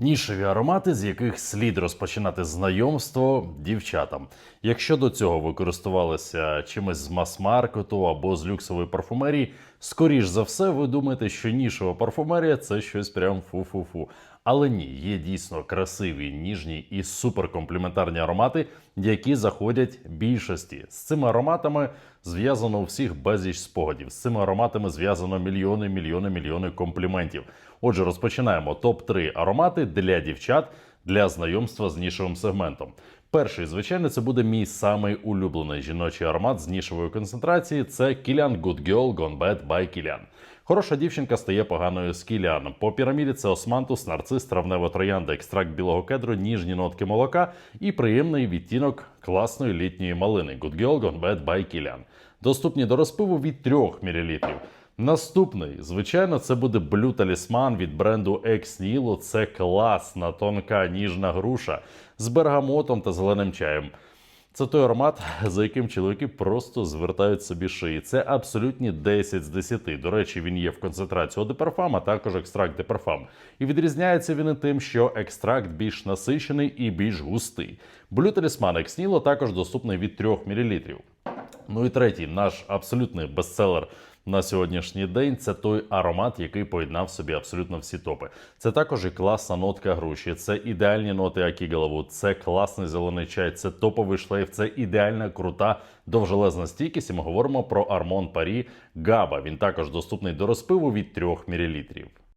Нішеві аромати, з яких слід розпочинати знайомство дівчатам. Якщо до цього ви користувалися чимось з мас-маркету або з люксової парфумерії, скоріш за все, ви думаєте, що нішева парфумерія це щось прям фу-фу-фу. Але ні, є дійсно красиві, ніжні і суперкомпліментарні аромати, які заходять більшості. З цими ароматами зв'язано всіх безліч спогадів. З цими ароматами зв'язано мільйони, мільйони, мільйони компліментів. Отже, розпочинаємо топ 3 аромати для дівчат для знайомства з нішевим сегментом. Перший, звичайно, це буде мій самий улюблений жіночий аромат з нішевої концентрації. Це Kilian Good Girl Gone Bad by Kilian. Хороша дівчинка стає поганою з Кіліаном. По піраміді це османтус, нарцис, травнева троянда, екстракт білого кедру, ніжні нотки молока і приємний відтінок класної літньої малини. Good Girl Gone Bad by Kilian. Доступні до розпиву від 3 мл. Наступний, звичайно, це буде блю талісман від бренду Ex Nihilo. Це класна, тонка, ніжна груша з бергамотом та зеленим чаєм. Це той аромат, за яким чоловіки просто звертають собі шиї. Це абсолютні 10 з 10. До речі, він є в концентрації одеперфам, а також екстракт деперфам. І відрізняється він і тим, що екстракт більш насичений і більш густий. Блю талісман ексніло також доступний від 3 мл. Ну і третій, наш абсолютний бестселер на сьогоднішній день це той аромат, який поєднав собі абсолютно всі топи. Це також і класна нотка груші, це ідеальні ноти Акігалову, це класний зелений чай, це топовий шлейф, це ідеальна крута довжелезна стійкість. І ми говоримо про Армон Парі Габа. Він також доступний до розпиву від 3 мл.